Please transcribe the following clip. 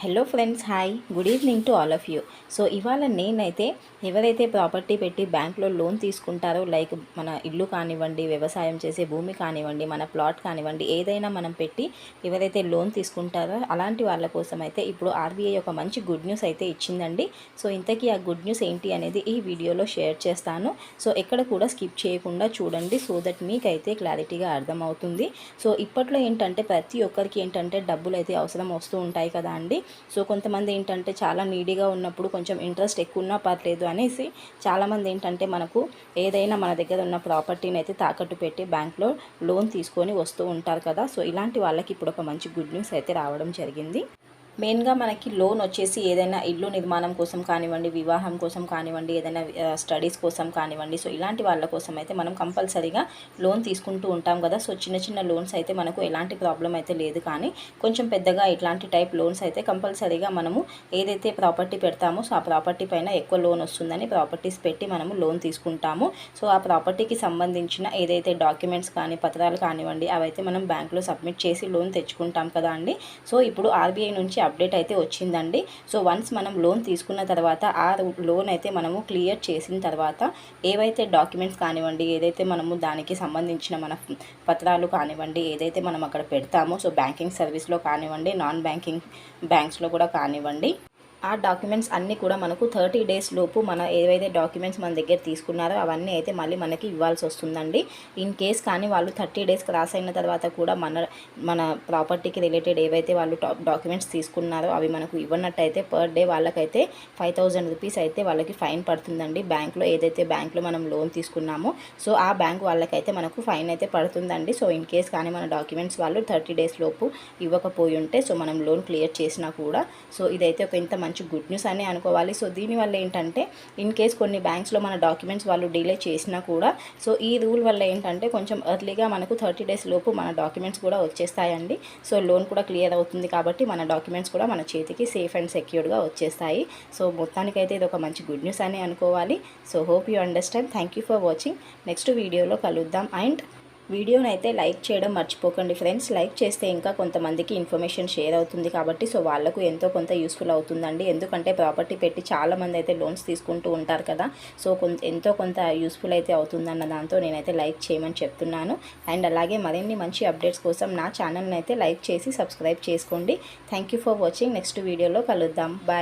Hello friends hi good evening to all of you so ఇవాళ నేనైతే ఎవరైతే property పెట్టి బ్యాంక్లో లోన్ తీసుకుంటారో లైక్ మన ఇల్లు కానివ్వండి వ్యవసాయం చేసే భూమి కానివ్వండి మన ప్లాట్ కానివ్వండి ఏదైనా మనం పెట్టి ఎవరైతే లోన్ తీసుకుంటారో అలాంటి వాళ్ళ కోసం అయితే ఇప్పుడు ఆర్బీఐ ఒక మంచి గుడ్ న్యూస్ అయితే ఇచ్చిందండి. సో ఇంతకీ ఆ గుడ్ న్యూస్ ఏంటి అనేది ఈ వీడియోలో షేర్ చేస్తాను. సో ఎక్కడ కూడా స్కిప్ చేయకుండా చూడండి సో దట్ మీకైతే క్లారిటీగా అర్థమవుతుంది. సో ఇప్పట్లో ఏంటంటే ప్రతి ఒక్కరికి ఏంటంటే డబ్బులు అయితే అవసరం వస్తూ ఉంటాయి కదా అండి. సో కొంతమంది ఏంటంటే చాలా నీడీగా ఉన్నప్పుడు కొంచెం ఇంట్రెస్ట్ ఎక్కువ ఉన్నా పర్లేదు అనేసి చాలామంది ఏంటంటే మనకు ఏదైనా మన దగ్గర ఉన్న ప్రాపర్టీని అయితే తాకట్టు పెట్టి బ్యాంక్లో లోన్ తీసుకొని వస్తూ ఉంటారు కదా. సో ఇలాంటి వాళ్ళకి ఇప్పుడు ఒక మంచి గుడ్ న్యూస్ అయితే రావడం జరిగింది. మెయిన్గా మనకి లోన్ వచ్చేసి ఏదైనా ఇల్లు నిర్మాణం కోసం కానివ్వండి వివాహం కోసం కానివ్వండి ఏదైనా స్టడీస్ కోసం కానివ్వండి సో ఇలాంటి వాళ్ళ కోసం అయితే మనం కంపల్సరీగా లోన్ తీసుకుంటూ ఉంటాం కదా. సో చిన్న చిన్న లోన్స్ అయితే మనకు ఎలాంటి ప్రాబ్లం అయితే లేదు కానీ కొంచెం పెద్దగా ఇట్లాంటి టైప్ లోన్స్ అయితే కంపల్సరీగా మనము ఏదైతే ప్రాపర్టీ పెడతామో సో ఆ ప్రాపర్టీ పైన ఎక్కువ లోన్ వస్తుందని ప్రాపర్టీస్ పెట్టి మనము లోన్ తీసుకుంటాము. సో ఆ ప్రాపర్టీకి సంబంధించిన ఏదైతే డాక్యుమెంట్స్ కానీ పత్రాలు కానివ్వండి అవైతే మనం బ్యాంకులో సబ్మిట్ చేసి లోన్ తెచ్చుకుంటాం కదా అండి. సో ఇప్పుడు ఆర్బీఐ నుంచి అప్డేట్ అయితే వచ్చిందండి. సో వన్స్ మనం లోన్ తీసుకున్న తర్వాత ఆ లోన్ అయితే మనము క్లియర్ చేసిన తర్వాత ఏవైతే డాక్యుమెంట్స్ కానివ్వండి ఏదైతే మనము దానికి సంబంధించిన మన పత్రాలు కానివ్వండి ఏదైతే మనం అక్కడ పెడతామో సో బ్యాంకింగ్ సర్వీస్లో కానివ్వండి నాన్ బ్యాంకింగ్ బ్యాంక్స్లో కూడా కానివ్వండి ఆ డాక్యుమెంట్స్ అన్నీ కూడా మనకు థర్టీ డేస్ లోపు మన ఏవైతే డాక్యుమెంట్స్ మన దగ్గర తీసుకున్నారో అవన్నీ అయితే మళ్ళీ మనకి ఇవ్వాల్సి వస్తుందండి. ఇన్ కేస్ కానీ వాళ్ళు థర్టీ డేస్ క్రాస్ అయిన తర్వాత కూడా మన మన ప్రాపర్టీకి రిలేటెడ్ ఏవైతే వాళ్ళు డాక్యుమెంట్స్ తీసుకున్నారో అవి మనకు ఇవ్వనట్టయితే పర్ డే వాళ్ళకైతే ఫైవ్ థౌజండ్ రూపీస్ అయితే వాళ్ళకి ఫైన్ పడుతుందండి. బ్యాంక్లో ఏదైతే బ్యాంక్లో మనం లోన్ తీసుకున్నామో సో ఆ బ్యాంక్ వాళ్ళకైతే మనకు ఫైన్ అయితే పడుతుందండి. సో ఇన్ కేస్ కానీ మన డాక్యుమెంట్స్ వాళ్ళు థర్టీ డేస్ లోపు ఇవ్వకపోయి ఉంటే సో మనం లోన్ క్లియర్ చేసినా కూడా సో ఇదైతే ఒక ఇంత మంచి గుడ్ న్యూస్ అని అనుకోవాలి. సో దీనివల్ల ఏంటంటే ఇన్ కేస్ కొన్ని బ్యాంక్స్లో మన డాక్యుమెంట్స్ వాళ్ళు డిలే చేసినా కూడా సో ఈ రూల్ వల్ల ఏంటంటే కొంచెం ఎర్లీగా మనకు థర్టీ డేస్ లోపు మన డాక్యుమెంట్స్ కూడా వచ్చేస్తాయండి. సో లోన్ కూడా క్లియర్ అవుతుంది కాబట్టి మన డాక్యుమెంట్స్ కూడా మన చేతికి సేఫ్ అండ్ సెక్యూర్డ్గా వచ్చేస్తాయి. సో మొత్తానికైతే ఇది ఒక మంచి గుడ్ న్యూస్ అని అనుకోవాలి. So hope you understand thank you for watching next వీడియోలో కలుద్దాం. అండ్ వీడియోని అయితే లైక్ చేయడం మర్చిపోకండి ఫ్రెండ్స్. లైక్ చేస్తే ఇంకా కొంతమందికి ఇన్ఫర్మేషన్ షేర్ అవుతుంది కాబట్టి సో వాళ్ళకు ఎంతో కొంత యూస్ఫుల్ అవుతుందండి. ఎందుకంటే ప్రాపర్టీ పెట్టి చాలామంది అయితే లోన్స్ తీసుకుంటూ ఉంటారు కదా. సో కొంత ఎంతో కొంత యూస్ఫుల్ అయితే అవుతుందన్న దాంతో నేనైతే లైక్ చేయమని చెప్తున్నాను. అండ్ అలాగే మరిన్ని మంచి అప్డేట్స్ కోసం నా ఛానల్ని అయితే లైక్ చేసి సబ్స్క్రైబ్ చేసుకోండి. Thank for watching. నెక్స్ట్ వీడియోలో కలుద్దాం. బాయ్.